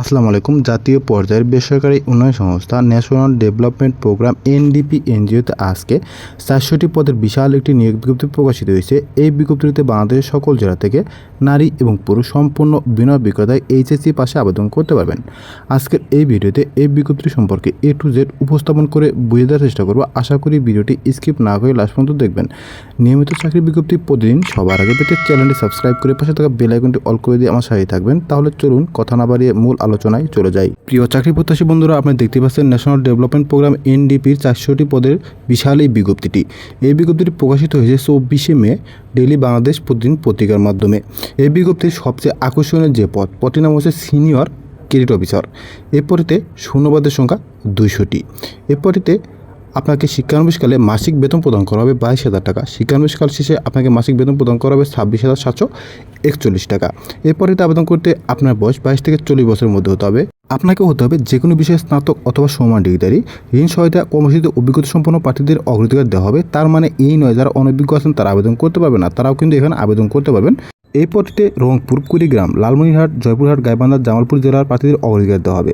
আসসালামু আলাইকুম। জাতীয় পর্যায়ের বেসরকারি উন্নয়ন সংস্থা ন্যাশনাল ডেভেলপমেন্ট প্রোগ্রাম এনডিপি এনজিওতে আজকে চারশোটি পদের বিশাল একটি নিয়োগ বিজ্ঞপ্তি প্রকাশিত হয়েছে। এই বিজ্ঞপ্তিতে বাংলাদেশের সকল জেলা থেকে নারী এবং পুরুষ সম্পূর্ণ বিনয় বিক্রেতায় এইচএসসি পাশে আবেদন করতে পারবেন। আজকের এই ভিডিওতে এই বিজ্ঞপ্তি সম্পর্কে এ টু জেড উপস্থাপন করে বুঝে দেওয়ার চেষ্টা করব। আশা করি ভিডিওটি স্কিপ না করে লাস্ট পর্যন্ত দেখবেন। নিয়মিত চাকরি বিজ্ঞপ্তি প্রতিদিন সবার আগে পেতে চ্যানেলটি সাবস্ক্রাইব করে পাশে থাকা বেল আইকনটি অল করে দিয়ে আমার সাথে থাকবেন। তাহলে চলুন কথা না বাড়িয়ে মূল আলোচনায় চলে যাই। প্রিয় চাকরি প্রত্যাশী বন্ধুরা, আপনি দেখতে পাচ্ছেন ন্যাশনাল ডেভেলপমেন্ট প্রোগ্রাম এনডিপির চারশোটি পদের বিশাল এই বিজ্ঞপ্তিটি। এই বিজ্ঞপ্তিটি প্রকাশিত হয়েছে চব্বিশে মে ডেলি বাংলাদেশ প্রতিদিন পত্রিকার মাধ্যমে। এই বিজ্ঞপ্তির সবচেয়ে আকর্ষণীয় যে পদ, পদটির নাম হচ্ছে সিনিয়র ক্রেডিট অফিসার এরপরেতে শূন্যবাদের সংখ্যা দুইশোটি। এ পদটিতে আপনাকে শিক্ষানবিশকালে মাসিক বেতন প্রদান করা হবে বাইশ হাজার টাকা। শিক্ষানবিশকাল শেষে আপনাকে মাসিক বেতন প্রদান করা হবে ছাব্বিশ হাজার সাতশো একচল্লিশ টাকা। এরপরে আবেদন করতে আপনার বয়স বাইশ থেকে চল্লিশ বছরের মধ্যে হতে হবে। আপনাকে হতে হবে যে কোনো বিষয়ে স্নাতক অথবা সমান ডিগ্রিধারী। ঋণ সহায়তা কর্মসূচিতে অভিজ্ঞতা সম্পন্ন প্রার্থীদের অগ্রাধিকার দেওয়া হবে। তার মানে এই নয়, যারা অনভিজ্ঞ আছেন তারা আবেদন করতে পারবে না। তারাও কিন্তু এখানে আবেদন করতে পারবেন। এই পদটিতে রংপুর, কুড়িগ্রাম, লালমনিরহাট, জয়পুরহাট, গাইবান্ধা, জামালপুর জেলার প্রার্থীদের অগ্রাধিকার দেওয়া হবে।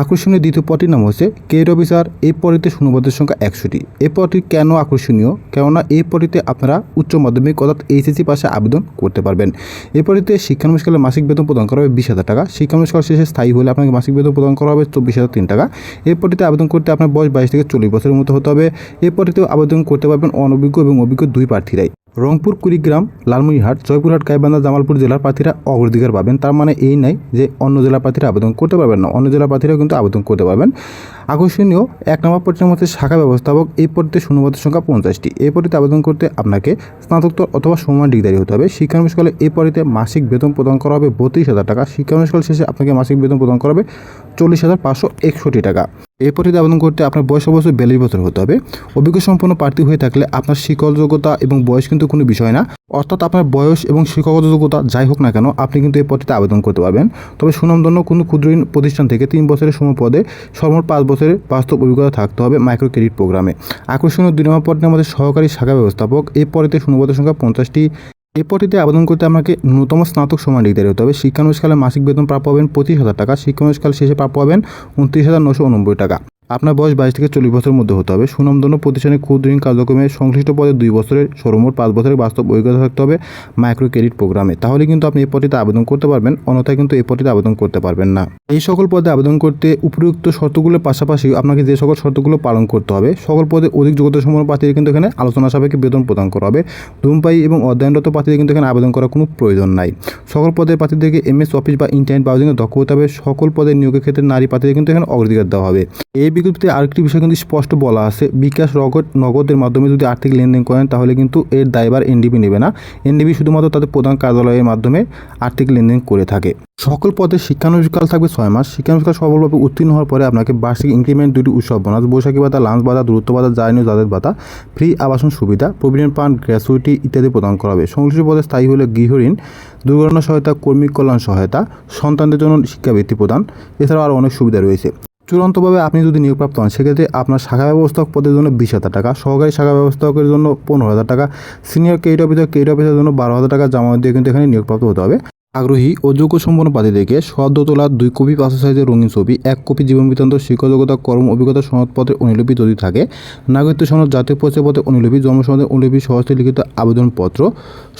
আকর্ষণীয় দ্বিতীয় পথটির নাম হচ্ছে কেড অফিসার এই পদটিতে শূন্যপদের সংখ্যা একশোটি এই পদটি কেন আকর্ষণীয়? কেননা এই পদটিতে আপনারা উচ্চ মাধ্যমিক অর্থাৎ এইচএসসি পাশে আবেদন করতে পারবেন। এই পদটিতে শিক্ষানবিষ্কালে মাসিক বেতন প্রদান করা হবে বিশ হাজার টাকা। শিক্ষানবিষ্কাল শেষে স্থায়ী হলে আপনাকে মাসিক বেতন প্রদান করা হবে চব্বিশ হাজার তিন টাকা। এই পদটিতে আবেদন করতে আপনার বয়স বাইশ থেকে চল্লিশ বছরের মতো হতে হবে। এই পদটিতেও আবেদন করতে পারবেন অনভিজ্ঞ এবং অভিজ্ঞ দুই প্রার্থীরাই। রংপুর, কুড়িগ্রাম, লালমনিরহাট, জয়পুরহাট, গাইবান্ধা, জামালপুর জেলার প্রার্থীরা অগ্রাধিকার পাবেন। তার মানে এই নাই যে অন্য জেলার প্রার্থীরা আবেদন করতে পারবেন না। অন্য জেলার প্রার্থীরাও কিন্তু আবেদন করতে পারবেন। আকর্ষণীয়, এক নম্বর পর্যায়ের মধ্যে শাখা ব্যবস্থাপক, এই পদটিতে শূন্যপদের সংখ্যা পঞ্চাশটি। এই পদটিতে আবেদন করতে আপনাকে স্নাতকোত্তর অথবা সমান ডিগ্রি হতে হবে। শিক্ষানুষ্ঠানে এই পদটিতে মাসিক বেতন প্রদান করা হবে বত্রিশ হাজার টাকা। শিক্ষানুষ্ঠান শেষে আপনাকে মাসিক বেতন প্রদান করা হবে চল্লিশ হাজার পাঁচশো একষট্টি টাকা। এই পদটিতে আবেদন করতে আপনার বয়স অবশ্যই বিয়াল্লিশ বছর হতে হবে। অভিজ্ঞ সম্পন্ন প্রার্থী হয়ে থাকলে আপনার শিক্ষক যোগ্যতা এবং বয়স কিন্তু কোনো বিষয় না। অর্থাৎ আপনার বয়স এবং শিক্ষাগত যোগ্যতা যাই হোক না কেন, আপনি কিন্তু এই পদটিতে আবেদন করতে পারবেন। তবে সুনামধন্য কোনো ক্ষুদ্র প্রতিষ্ঠান থেকে তিন বছরের সময় পদে সর্বমোট পাঁচ বছরের বাস্তব অভিজ্ঞতা থাকতে হবে মাইক্রো ক্রেডিট প্রোগ্রামে। আকর্ষণীয় দুই নম্বর পদের মধ্যে সহকারী শাখা ব্যবস্থাপক। এই পদটিতে শূন্যপদের সংখ্যা পঞ্চাশটি এই পদটিতে আবেদন করতে আপনাকে ন্যূনতম স্নাতক সমান ডিগ্রি হতে হবে শিক্ষানুষ্কালে মাসিক বেতন প্রাপ্য হবেন পঁচিশ হাজার টাকা শিক্ষানুষ্কাল শেষে প্রাপ্য হবেন উনত্রিশ হাজার নশো উনব্বই টাকা। আপনার বয়স বাইশ থেকে চল্লিশ বছরের মধ্যে হতে হবে। সুনামধন্য প্রতিষ্ঠানে ক্ষুদ্র ঋণ কার্যক্রমে সংশ্লিষ্ট পদে দুই বছরের সর্বমোট পাঁচ বছরের বাস্তব অভিজ্ঞতা থাকতে হবে মাইক্রো ক্রেডিট প্রোগ্রামে। তাহলে কিন্তু আপনি এই পদটিতে আবেদন করতে পারবেন, অন্যথায় কিন্তু এই পদটিতে আবেদন করতে পারবেন না। এই সকল পদে আবেদন করতে উপযুক্ত শর্তগুলোর পাশাপাশি আপনাকে যে সকল শর্তগুলো পালন করতে হবে, সকল পদে অধিক যোগ্যতা সম্পন্ন প্রার্থীদের কিন্তু এখানে আলোচনা সাপেক্ষে বেতন প্রদান করা হবে। ধূমপায়ী এবং অধ্যয়নরত প্রার্থীদের কিন্তু এখানে আবেদন করার কোনো প্রয়োজন নাই। সকল পদের প্রার্থীদেরকে এমএস, অফিস বা ইন্টারনেট ব্রাউজিংয়ে দক্ষ হতে হবে। সকল পদের নিয়োগের ক্ষেত্রে নারী প্রার্থীদের কিন্তু এখানে অগ্রাধিকার দেওয়া হবে। এই বিজ্ঞপ্তিতে আরেকটি বিষয় কিন্তু স্পষ্ট বলা আছে। বিকাশ নগদ নগদের মাধ্যমে যদি আর্থিক লেনদেন করেন, তাহলে কিন্তু এর দায়ভার এনডিপি নেবে না। এনডিপি শুধুমাত্র তাদের প্রধান কার্যালয়ের মাধ্যমে আর্থিক লেনদেন করে থাকে। সকল পদে শিক্ষানুষ্ঠান থাকবে ছয় মাস। শিক্ষানুষ্ঠান সফলভাবে উত্তীর্ণ হওয়ার পরে আপনাকে বার্ষিক ইনক্রিমেন্ট দুটি উৎসব, বোনাস, বৈশাখী ভাতা, লাঞ্চ ভাতা, দূরত্ব ভাতা জার্নি যাদের ভাতা, ফ্রি আবাসন সুবিধা, প্রভিডেন্ট ফান্ড, গ্র্যাচুইটি ইত্যাদি প্রদান করা হবে। সংশ্লিষ্ট পদে স্থায়ী হলে গৃহঋণ দুর্ঘটনা সহায়তা, কর্মী কল্যাণ সহায়তা, সন্তানদের জন্য শিক্ষাবৃত্তি প্রদান, এছাড়াও আরও অনেক সুবিধা রয়েছে। চূড়ান্তভাবে আপনি যদি নিয়োগপ্রাপ্ত হন, সেক্ষেত্রে আপনার শাখা ব্যবস্থাপক পদের জন্য বিশ হাজার টাকা, সহকারী শাখা ব্যবস্থাপকের জন্য পনেরো হাজার টাকা, সিনিয়র কেট অফিসার কেট অফিসারের জন্য বারো হাজার টাকা জমা দিয়ে কিন্তু এখানে নিয়োগপ্রাপ্ত হতে হবে। আগ্রহী ও যোগ্য সম্পন্ন প্রার্থীদেরকে সদ্য তোলা দুই কপি পাঁচশো সাইজের রঙিন ছবি, এক কপি জীবন বৃত্তান্ত শিক্ষাযোগ্যতা কর্ম অভিজ্ঞতা সনদপত্রের অনুলিপি যদি থাকে, নাগরিকত্ব সনদ, জাতীয় পরিচয়পত্রের অনুলিপি জন্ম সনদের অনুলিপি সহজে লিখিত আবেদনপত্র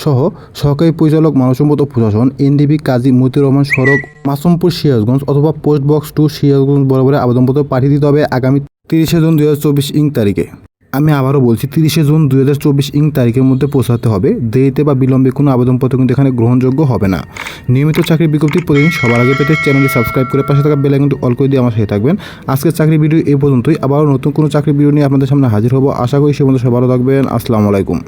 সহ সহকারী পরিচালক মানব সম্পদ ও প্রশাসন, এনডিবি কাজী মতিউর রহমান সড়ক, মাসুমপুর সিরাজগঞ্জ অথবা পোস্ট বক্স টু সিরাজগঞ্জ বরাবরে আবেদনপত্র পাঠিয়ে দিতে হবে আগামী তিরিশে জুন দু হাজার চব্বিশ ইং তারিখে। আমি আবারও বলছি, তিরিশে জুন দুই হাজার চব্বিশ ইং তারিখের মধ্যে পৌঁছাতে হবে। দেরিতে বা বিলম্বে কোনো আবেদনপত্র কিন্তু এখানে গ্রহণযোগ্য হবে না। নিয়মিত চাকরির বিজ্ঞপ্তি প্রতিদিন সবার আগে পেতে চ্যানেলটি সাবস্ক্রাইব করে পাশে থাকা বেলা কিন্তু অল করে দিয়ে আমার সাথে থাকবেন। আজকের চাকরি ভিডিও এই পর্যন্তই। আবারও নতুন কোনো চাকরি ভিডিও নিয়ে আপনাদের সামনে হাজির হব। আশা করি সে মধ্যে সবারও থাকবেন। আসসালামু আলাইকুম।